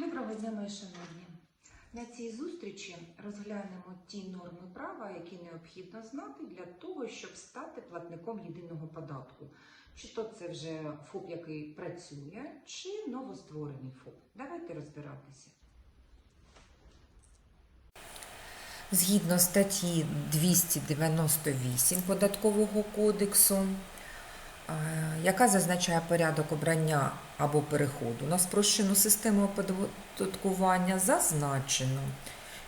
Доброго дня, мої шановні. На цій зустрічі розглянемо ті норми права, які необхідно знати для того, щоб стати платником єдиного податку. Чи то це вже ФОП, який працює, чи новостворений ФОП. Давайте розбиратися. Згідно статті 298 Податкового кодексу, е, яка зазначає порядок обрання або переходу на спрощену систему оподаткування, зазначено,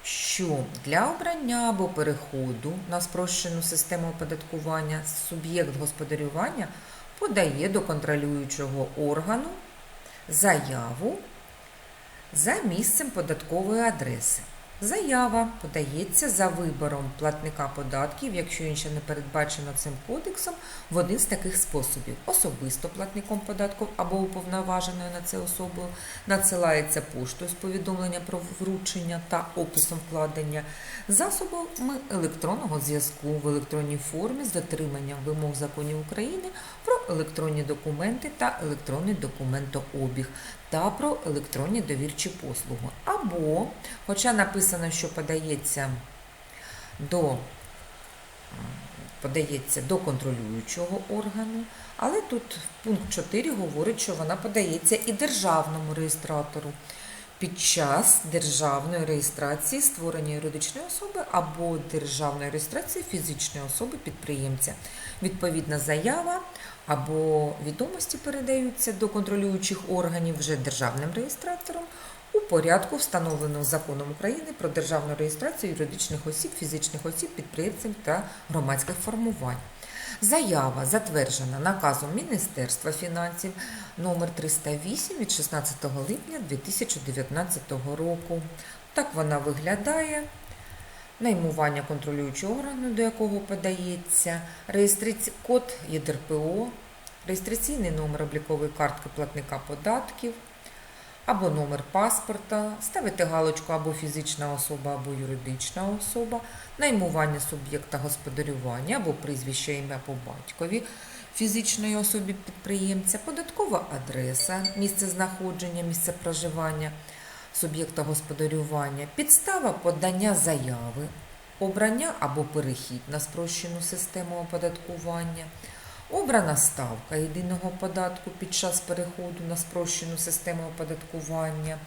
що для обрання або переходу на спрощену систему оподаткування суб'єкт господарювання подає до контролюючого органу заяву за місцем податкової адреси. Заява подається за вибором платника податків, якщо інше не передбачено цим кодексом, в один з таких способів: особисто платником податків або уповноваженою на це особою надсилається поштою з повідомленням про вручення та описом вкладення, засобами електронного зв'язку в електронній формі з дотриманням вимог законів України про електронні документи та електронний документообіг та про електронні довірчі послуги. Або, хоча написано, що подається до, подається до контролюючого органу, але тут пункт 4 говорить, що вона подається і державному реєстратору під час державної реєстрації створення юридичної особи або державної реєстрації фізичної особи підприємця. Відповідна заява або відомості передаються до контролюючих органів вже державним реєстратором у порядку, встановленого законом України про державну реєстрацію юридичних осіб, фізичних осіб, підприємців та громадських формувань. Заява затверджена наказом Міністерства фінансів номер 308 від 16 липня 2019 року. Так вона виглядає. Наймування контролюючого органу, до якого подається, реєстраці... код ЄДРПО, реєстраційний номер облікової картки платника податків, або номер паспорта, ставити галочку або фізична особа, або юридична особа, наймування суб'єкта господарювання або прізвище ім'я по батькові фізичної особі підприємця, податкова адреса, місце знаходження, місце проживання суб'єкта господарювання, підстава подання заяви, обрання або перехід на спрощену систему оподаткування, обрана ставка єдиного податку під час переходу на спрощену систему оподаткування.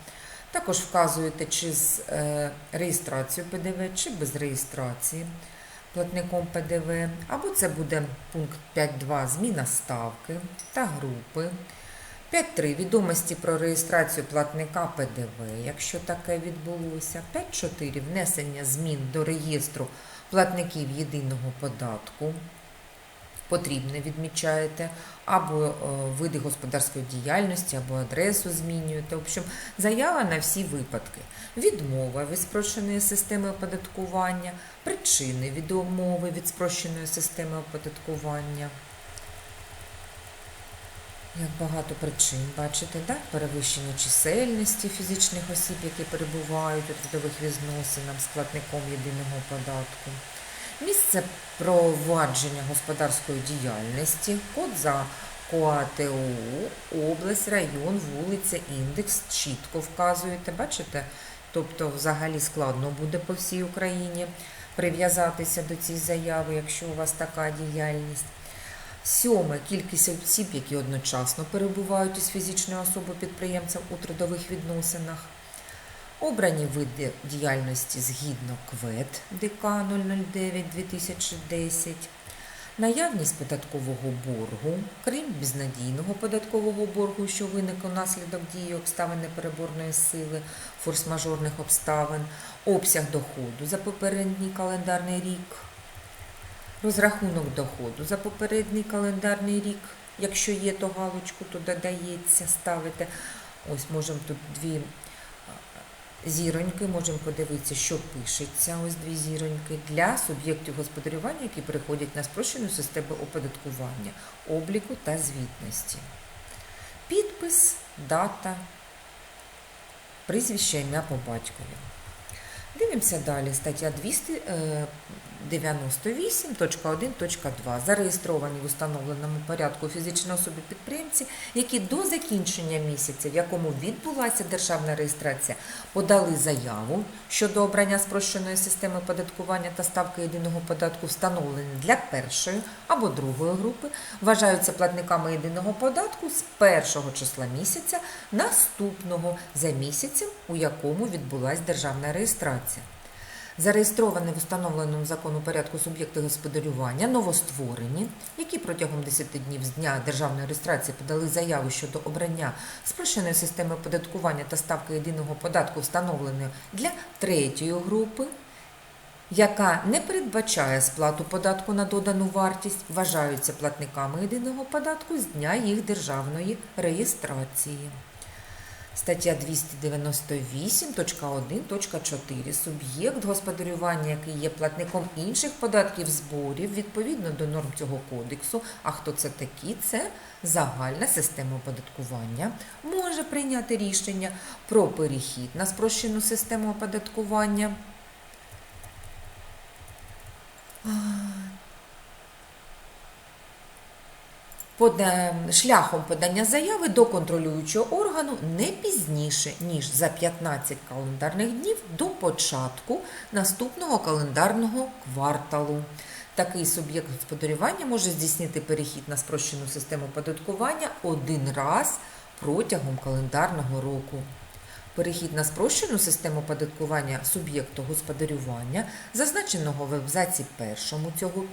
Також вказуєте, чи з е, реєстрацією ПДВ, чи без реєстрації платником ПДВ, або це буде пункт 5.2 зміна ставки та групи. 5.3. Відомості про реєстрацію платника ПДВ, якщо таке відбулося. 5.4. Внесення змін до реєстру платників єдиного податку. Потрібне відмічаєте, або е, види господарської діяльності, або адресу змінюєте. В общем, заява на всі випадки. Відмова від спрощеної системи оподаткування, причини відмови від спрощеної системи оподаткування. Як багато причин, бачите, да? перевищення чисельності фізичних осіб, які перебувають у трудових відносинах з платником єдиного податку. Місце провадження господарської діяльності, код за КОАТУ, область, район, вулиця, індекс чітко вказуєте, бачите? Тобто, взагалі складно буде по всій Україні прив'язатися до цієї заяви, якщо у вас така діяльність. Сьоме кількість осіб, які одночасно перебувають із фізичною особою підприємцем у трудових відносинах. Обрані види діяльності згідно КВЕД ДК 009-2010, наявність податкового боргу, крім безнадійного податкового боргу, що виник унаслідок дії обставин непереборної сили, форс-мажорних обставин, обсяг доходу за попередній календарний рік, розрахунок доходу за попередній календарний рік. Якщо є, то галочку, то додається, ставите. Ось можемо тут дві зіроньки, можемо подивитися, що пишеться. Ось дві зіроньки для суб'єктів господарювання, які переходять на спрощену систему оподаткування, обліку та звітності. Підпис, дата, прізвище, ім'я по батькові. Дивимося далі. Стаття 200, е, 298.1.2 зареєстровані в установленому порядку фізичні особи підприємці, які до закінчення місяця, в якому відбулася державна реєстрація, подали заяву щодо обрання спрощеної системи податкування та ставки єдиного податку, встановлені для першої або другої групи, вважаються платниками єдиного податку з першого числа місяця наступного за місяцем, у якому відбулася державна реєстрація. Зареєстровані в установленому закону порядку суб'єкти господарювання новостворені, які протягом 10 днів з дня державної реєстрації подали заяву щодо обрання спрощеної системи оподаткування та ставки єдиного податку, встановленої для третьої групи, яка не передбачає сплату податку на додану вартість, вважаються платниками єдиного податку з дня їх державної реєстрації. Стаття 298.1.4. Суб'єкт господарювання, який є платником інших податків зборів відповідно до норм цього кодексу. А хто це такі? Це загальна система оподаткування. Може прийняти рішення про перехід на спрощену систему оподаткування. Шляхом подання заяви до контролюючого органу не пізніше, ніж за 15 календарних днів до початку наступного календарного кварталу. Такий суб'єкт господарювання може здійснити перехід на спрощену систему податкування один раз протягом календарного року. Перехід на спрощену систему податкування суб'єкту господарювання, зазначеного в абзаці першому цього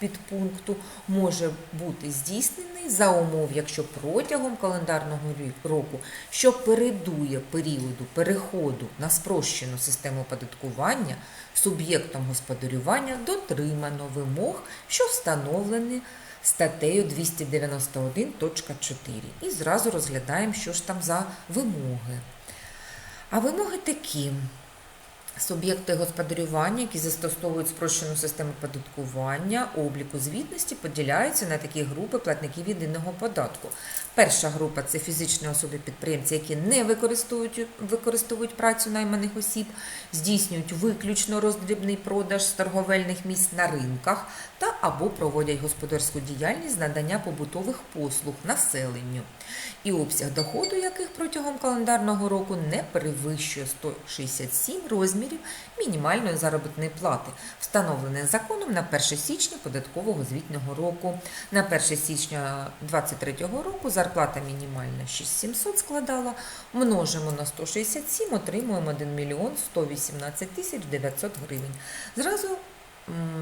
підпункту, може бути здійснений за умов, якщо протягом календарного року, що передує періоду переходу на спрощену систему оподаткування, суб'єктом господарювання дотримано вимог, що встановлені статтею 291.4. І зразу розглядаємо, що ж там за вимоги. А вимоги такі. Суб'єкти господарювання, які застосовують спрощену систему податкування, обліку звітності, поділяються на такі групи платників єдиного податку. Перша група це фізичні особи-підприємці, які не використовують, використовують працю найманих осіб, здійснюють виключно роздрібний продаж з торговельних місць на ринках та або проводять господарську діяльність надання побутових послуг населенню. І обсяг доходу яких протягом календарного року не перевищує 167 розмірів мінімальної заробітної плати, встановленої законом на 1 січня податкового звітного року. На 1 січня 2023 року зарплата мінімальна 6700 складала, множимо на 167, отримуємо 1 мільйон 118 тисяч 900 гривень. Зразу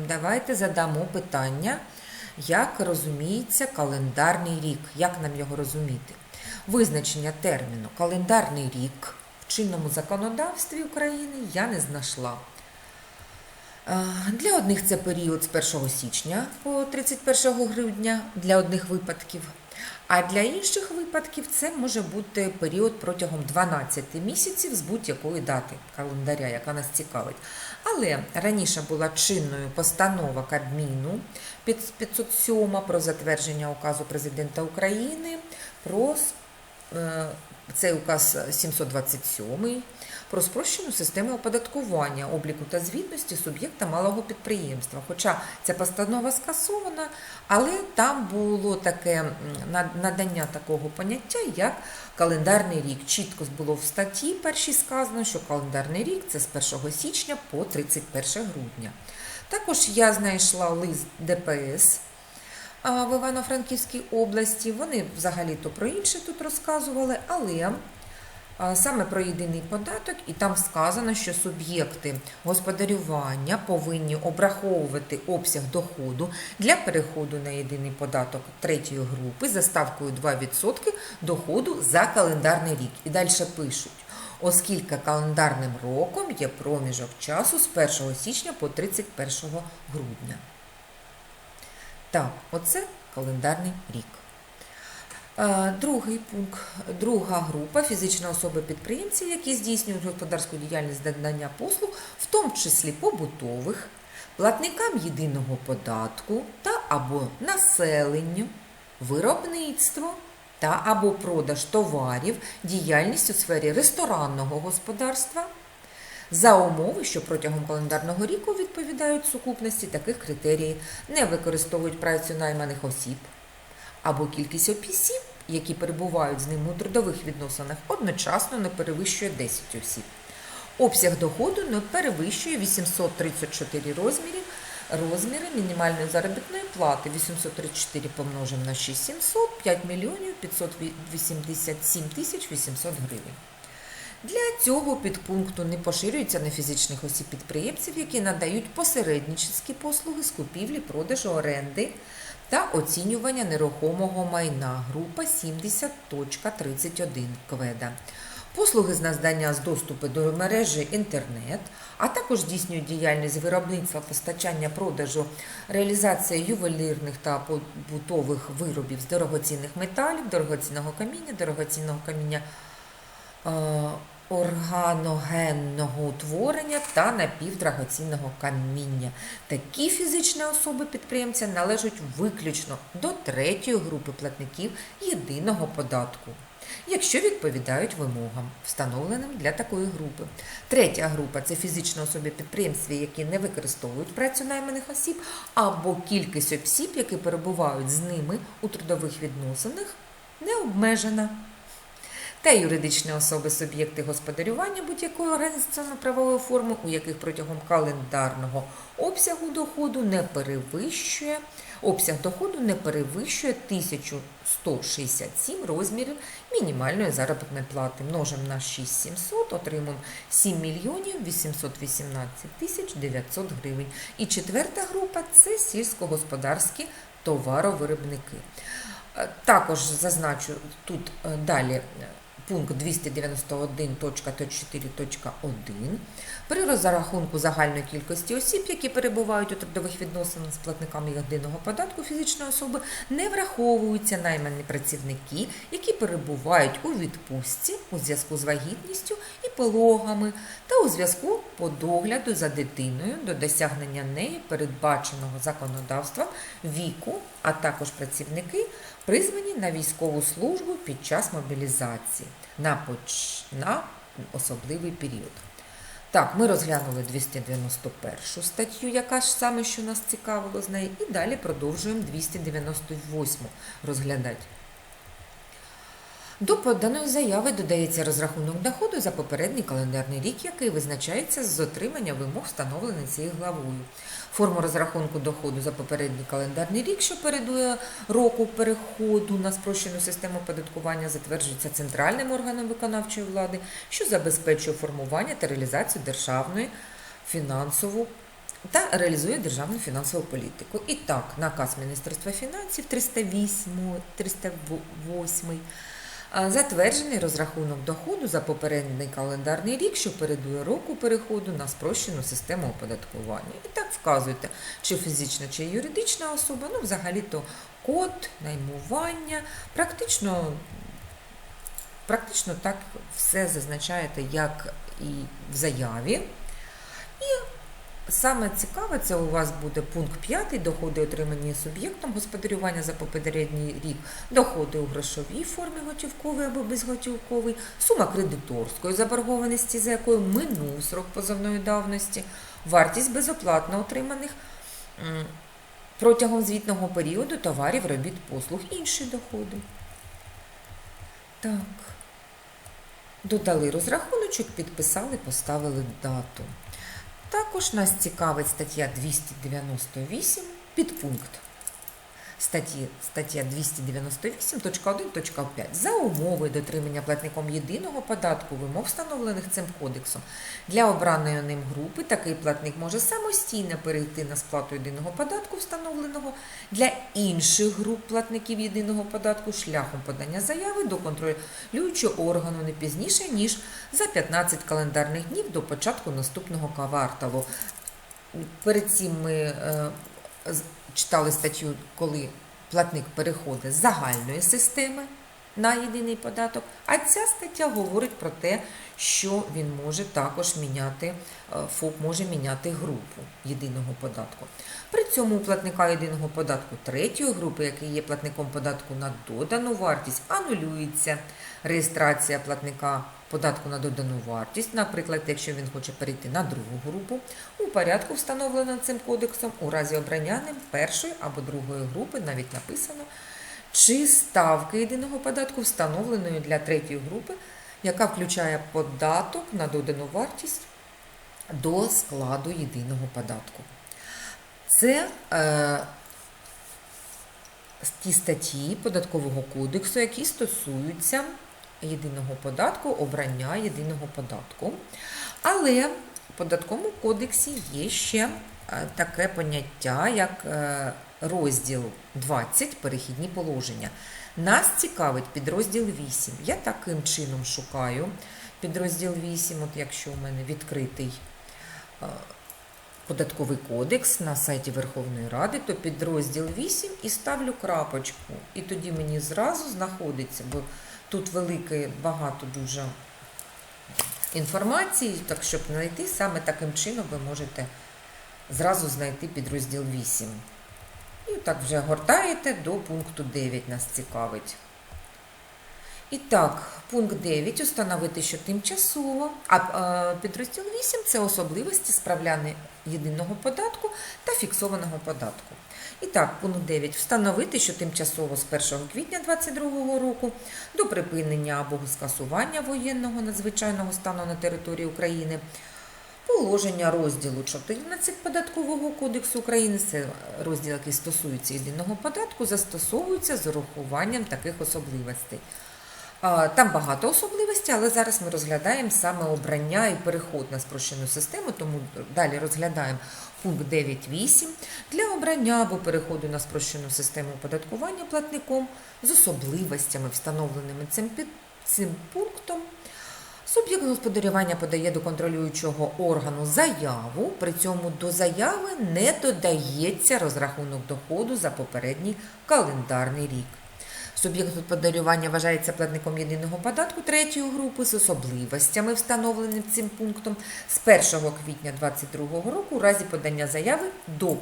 давайте задамо питання, як розуміється календарний рік, як нам його розуміти. Визначення терміну календарний рік чинному законодавстві України я не знайшла. Е, Для одних це період з 1 січня по 31 грудня для одних випадків. А для інших випадків це може бути період протягом 12 місяців з будь-якої дати календаря, яка нас цікавить. Але раніше була чинною постанова Кабміну 507 про затвердження указу президента України про е, цей указ 727 про спрощену систему оподаткування, обліку та звітності суб'єкта малого підприємства. Хоча ця постанова скасована, але там було таке надання такого поняття, як календарний рік. Чітко було в статті першій сказано, що календарний рік це з 1 січня по 31 грудня. Також я знайшла лист ДПС в Івано-Франківській області. Вони взагалі-то про інше тут розказували, але саме про єдиний податок, і там сказано, що суб'єкти господарювання повинні обраховувати обсяг доходу для переходу на єдиний податок третьої групи за ставкою 2% доходу за календарний рік. І далі пишуть. Оскільки календарним роком є проміжок часу з 1 січня по 31 грудня. Так, оце календарний рік. Е, Другий пункт. Друга група фізичні особи-підприємці, які здійснюють господарську діяльність надання послуг, в тому числі побутових, платникам єдиного податку та або населенню, виробництво та або продаж товарів, діяльність у сфері ресторанного господарства, за умови, що протягом календарного року відповідають сукупності таких критеріїв, не використовують працю найманих осіб або кількість осіб, які перебувають з ним у трудових відносинах, одночасно не перевищує 10 осіб. Обсяг доходу не перевищує 834 розмірів розміри мінімальної заробітної плати 834 помножимо на 6700, 5 мільйонів 587 тисяч 800 гривень. Для цього підпункту не поширюється на фізичних осіб підприємців, які надають посередническі послуги з купівлі, продажу оренди та оцінювання нерухомого майна. Група 70.31 кведа. Послуги з надання з доступу до мережі інтернет, а також здійснюють діяльність виробництва, постачання, продажу, реалізація ювелірних та побутових виробів з дорогоцінних металів, дорогоцінного каміння, дорогоцінного каміння органогенного утворення та напівдрагоцінного каміння. Такі фізичні особи підприємця належать виключно до третьої групи платників єдиного податку якщо відповідають вимогам, встановленим для такої групи. Третя група це фізичні особи підприємства, які не використовують працю найманих осіб, або кількість осіб, які перебувають з ними у трудових відносинах, не обмежена. Та юридичні особи суб'єкти господарювання будь-якої організаційно-правової форми, у яких протягом календарного обсягу доходу не перевищує обсяг доходу не перевищує 1167 розмірів мінімальної заробітної плати. Множимо на 6700, отримуємо 7 мільйонів 818 тисяч 900 гривень. І четверта група це сільськогосподарські товаровиробники. Е, також зазначу тут е, далі пункт 291.4.1 при розрахунку загальної кількості осіб, які перебувають у трудових відносинах з платниками єдиного податку фізичної особи, не враховуються наймані працівники, які перебувають у відпустці у зв'язку з вагітністю і пологами, та у зв'язку по догляду за дитиною до досягнення неї передбаченого законодавством віку, а також працівники, призвані на військову службу під час мобілізації на, поч... на особливий період. Так, ми розглянули 291 статтю, яка ж саме що нас цікавило з неї, і далі продовжуємо 298 розглядати. До поданої заяви додається розрахунок доходу за попередній календарний рік, який визначається з отримання вимог, встановлених цією главою. Форму розрахунку доходу за попередній календарний рік, що передує року переходу на спрощену систему податкування, затверджується центральним органом виконавчої влади, що забезпечує формування та реалізацію державної фінансову. Та реалізує державну фінансову політику. І так, наказ Міністерства фінансів 308, 308 Затверджений розрахунок доходу за попередній календарний рік, що передує року переходу на спрощену систему оподаткування. І так вказуєте, чи фізична, чи юридична особа, ну взагалі-то код, наймування, практично, практично так все зазначаєте, як і в заяві. І Саме цікаве, це у вас буде пункт 5, доходи, отримані суб'єктом господарювання за попередній рік, доходи у грошовій формі готівковій або безготівковій, сума кредиторської заборгованості, за якою минув срок позовної давності, вартість безоплатно отриманих протягом звітного періоду товарів, робіт, послуг, інші доходи. Так. Додали розрахуночок, підписали, поставили дату. Також нас цікавить стаття 298, підпункт статті, стаття 298.1.5 за умови дотримання платником єдиного податку вимог, встановлених цим кодексом. Для обраної ним групи такий платник може самостійно перейти на сплату єдиного податку, встановленого для інших груп платників єдиного податку шляхом подання заяви до контролюючого органу не пізніше, ніж за 15 календарних днів до початку наступного кварталу. Перед цим ми е, читали статтю, коли платник переходить з загальної системи на єдиний податок, а ця стаття говорить про те, що він може також міняти, е, ФОП може міняти групу єдиного податку. При цьому у платника єдиного податку третьої групи, який є платником податку на додану вартість, анулюється реєстрація платника податку на додану вартість, наприклад, якщо він хоче перейти на другу групу, у порядку, встановленому цим кодексом, у разі обрання ним першої або другої групи, навіть написано, чи ставки єдиного податку, встановленої для третьої групи, яка включає податок на додану вартість до складу єдиного податку. Це е, ті статті податкового кодексу, які стосуються єдиного податку, обрання єдиного податку. Але податковому кодексі є ще е, таке поняття, як е, розділ 20 перехідні положення. Нас цікавить підрозділ 8. Я таким чином шукаю підрозділ 8, от якщо у мене відкритий е, податковий кодекс на сайті Верховної Ради, то підрозділ 8 і ставлю крапочку. І тоді мені зразу знаходиться, бо тут велике, багато дуже інформації, так щоб знайти саме таким чином ви можете зразу знайти підрозділ 8. І так вже гортаєте до пункту 9 нас цікавить. І так, пункт 9 установити, що тимчасово, а е, підрозділ 8 це особливості справляння єдиного податку та фіксованого податку. І так, пункт 9. Встановити, що тимчасово з 1 квітня 2022 року до припинення або скасування воєнного надзвичайного стану на території України положення розділу 14 Податкового кодексу України, це розділ, який стосується єдиного податку, застосовується з урахуванням таких особливостей. Там багато особливостей, але зараз ми розглядаємо саме обрання і переход на спрощену систему, тому далі розглядаємо пункт 9.8 для обрання або переходу на спрощену систему оподаткування платником з особливостями, встановленими цим, цим пунктом. Суб'єкт господарювання подає до контролюючого органу заяву, при цьому до заяви не додається розрахунок доходу за попередній календарний рік. Суб'єкт господарювання вважається платником єдиного податку третьої групи з особливостями, встановленими цим пунктом, з 1 квітня 2022 року у разі подання заяви до 1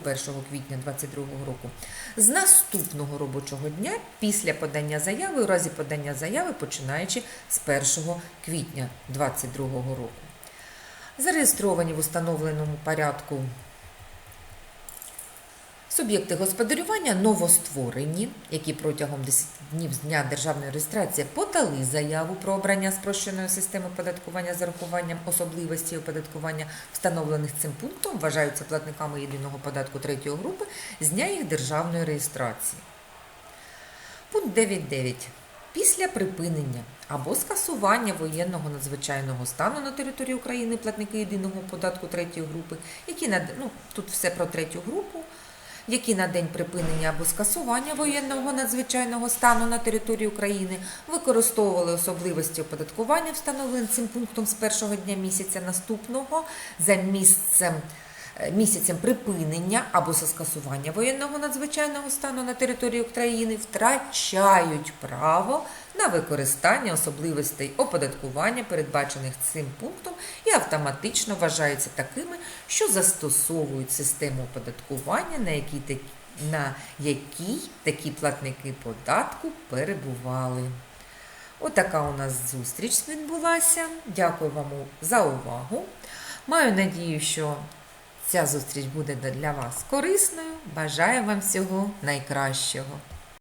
квітня 2022 року. З наступного робочого дня після подання заяви у разі подання заяви починаючи з 1 квітня 2022 року. Зареєстровані в установленому порядку Суб'єкти господарювання новостворені, які протягом 10 днів з дня державної реєстрації подали заяву про обрання спрощеної системи оподаткування з урахуванням особливостей оподаткування, встановлених цим пунктом, вважаються платниками єдиного податку третьої групи з дня їх державної реєстрації. Пункт 9.9. Після припинення або скасування воєнного надзвичайного стану на території України платники єдиного податку третьої групи, які на ну, тут все про третю групу які на день припинення або скасування воєнного надзвичайного стану на території України використовували особливості оподаткування, встановлені цим пунктом з першого дня місяця наступного за місцем. Е, Місяцем припинення або за скасування воєнного надзвичайного стану на території України втрачають право на використання особливостей оподаткування, передбачених цим пунктом, і автоматично вважаються такими, що застосовують систему оподаткування, на якій на якій такі платники податку перебували. Отака у нас зустріч відбулася. Дякую вам за увагу. Маю надію, що ця зустріч буде для вас корисною. Бажаю вам всього найкращого.